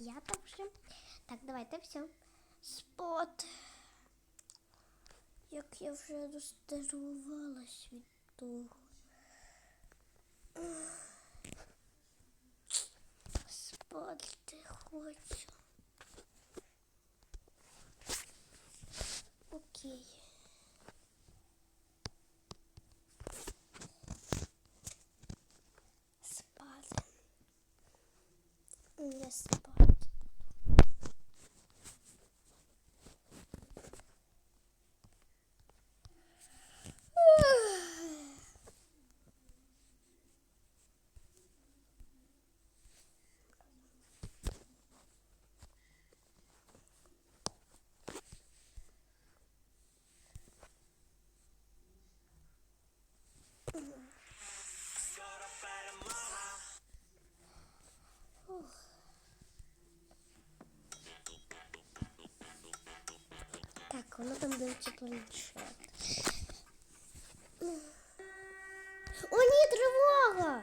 п'ята вже. Так, давайте все. Спот. Як я вже розстервувалась від того. Спати хочу. Воно там дивиться планшет. О, ні, тривога!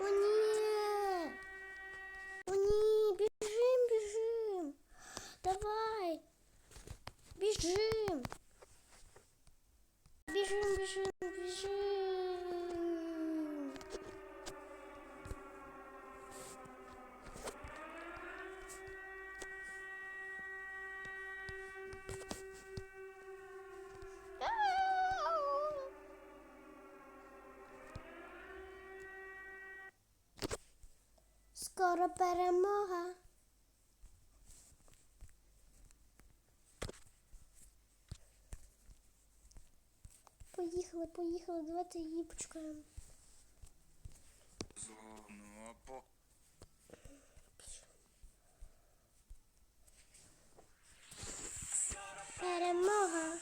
О, ні! Перемога. Поїхали, поїхали, давайте її почекаємо. Перемога.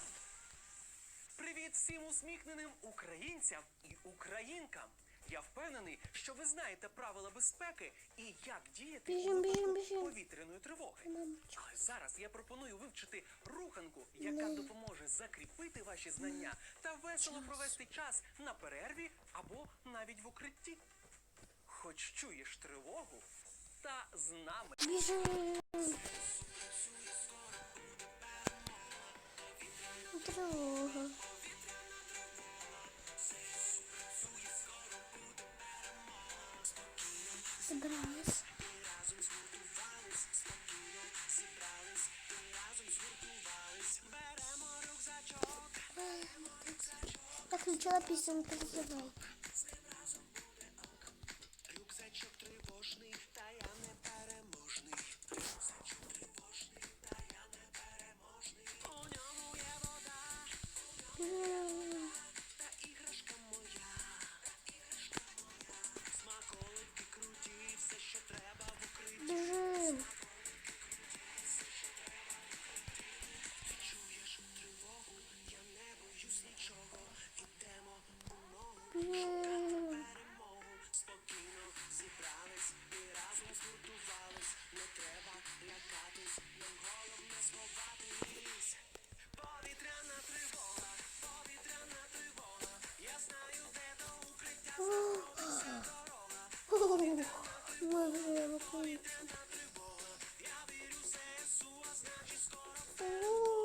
Привіт всім усміхненим українцям і українкам. Я впевнений, що ви знаєте правила безпеки і як діяти Біжим, у випадку біжим. повітряної тривоги. Мамочка. Але зараз я пропоную вивчити руханку, яка Не. допоможе закріпити ваші знання та весело провести час на перерві або навіть в укритті. Хоч чуєш тривогу, та з нами. Біжим. Тривога. Збирались. Я включила пісеньку, давай. Евакуюємося. Я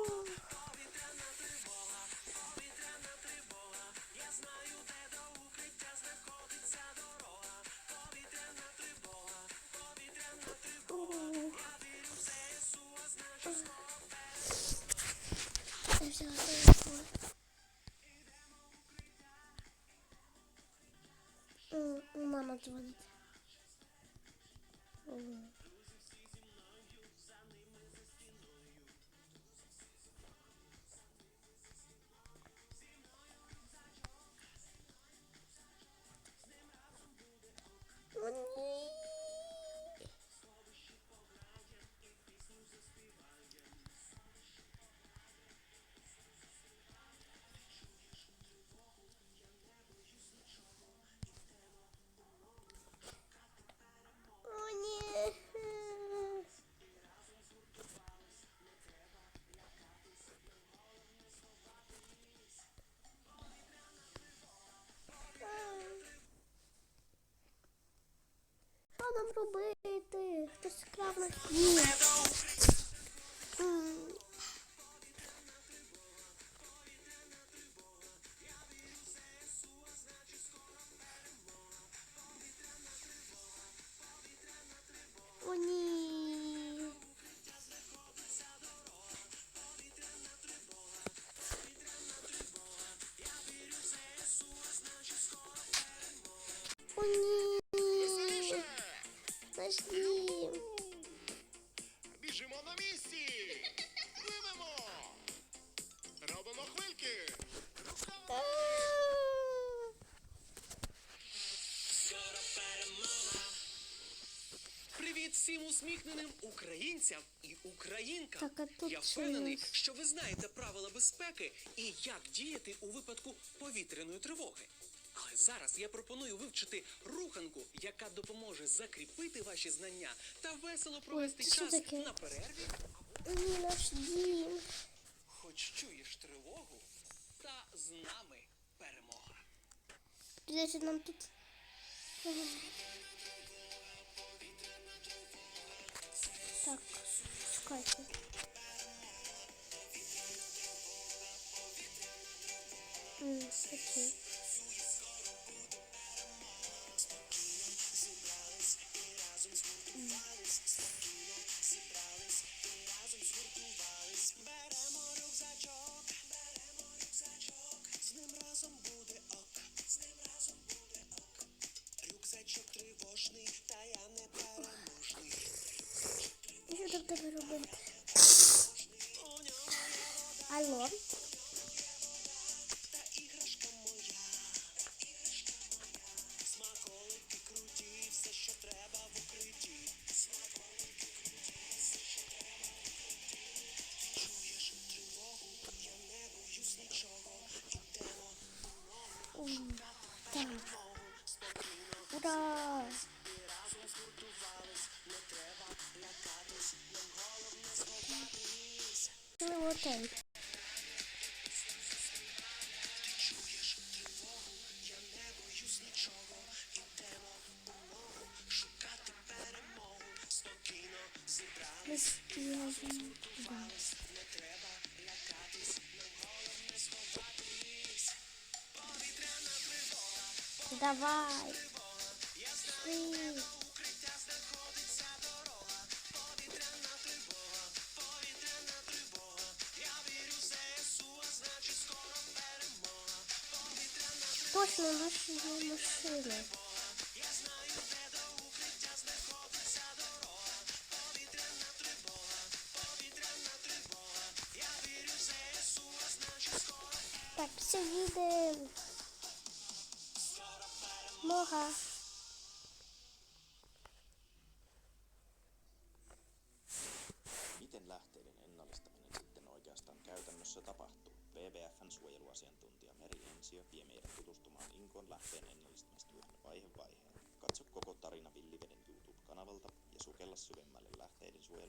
Мама дзвонить. Робити? Хтось крав на дім. Наш. Біжимо на місці! Пливемо! Робимо хвильки! Привіт всім усміхненим українцям і українкам. Так, а тут Я що впевнений, є? що ви знаєте правила безпеки і як діяти у випадку повітряної тривоги. Зараз я пропоную вивчити руханку, яка допоможе закріпити ваші знання та весело провести що час таке? на перерві. Ні, наш дім. Хоч чуєш тривогу, та з нами перемога. Придеться нам тут. Так, чекайте. М, Окей. Що робити? Алло? Повітряна тривога, Давай. Пішли. а значить скоро Так, все їдемо. Нога. Miten lähteiden ennallistaminen sitten oikeastaan käytännössä tapahtuu? WWFn suojeluasiantuntija Meri Ensio vie meidät tutustumaan Inkon lähteen ennallistamistyöhön vaihe vaiheelta. Katso koko tarina Villiveden YouTube-kanavalta ja sukella syvemmälle lähteiden suojelun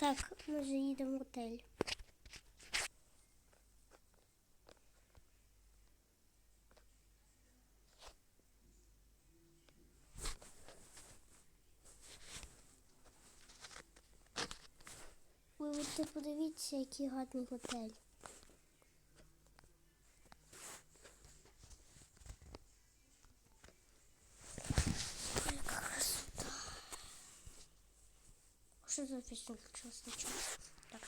Так, ми вже їдемо в готель. Ви подивіться, який гарний готель. Що за пісня включилась спочатку? Так.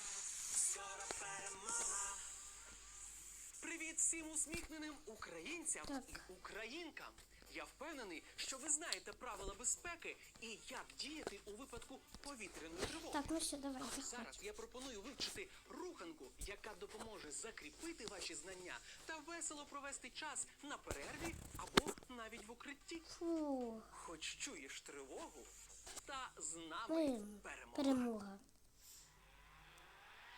Привіт всім усміхненим українцям Так. і українкам. Я впевнений, що ви знаєте правила безпеки і як діяти у випадку повітряної тривоги. Так, ну що, давай, Зараз заходь. я пропоную вивчити руханку, яка допоможе закріпити ваші знання та весело провести час на перерві або навіть в укритті. Фу, Хоч чуєш тривогу, та з нами перемога. перемога.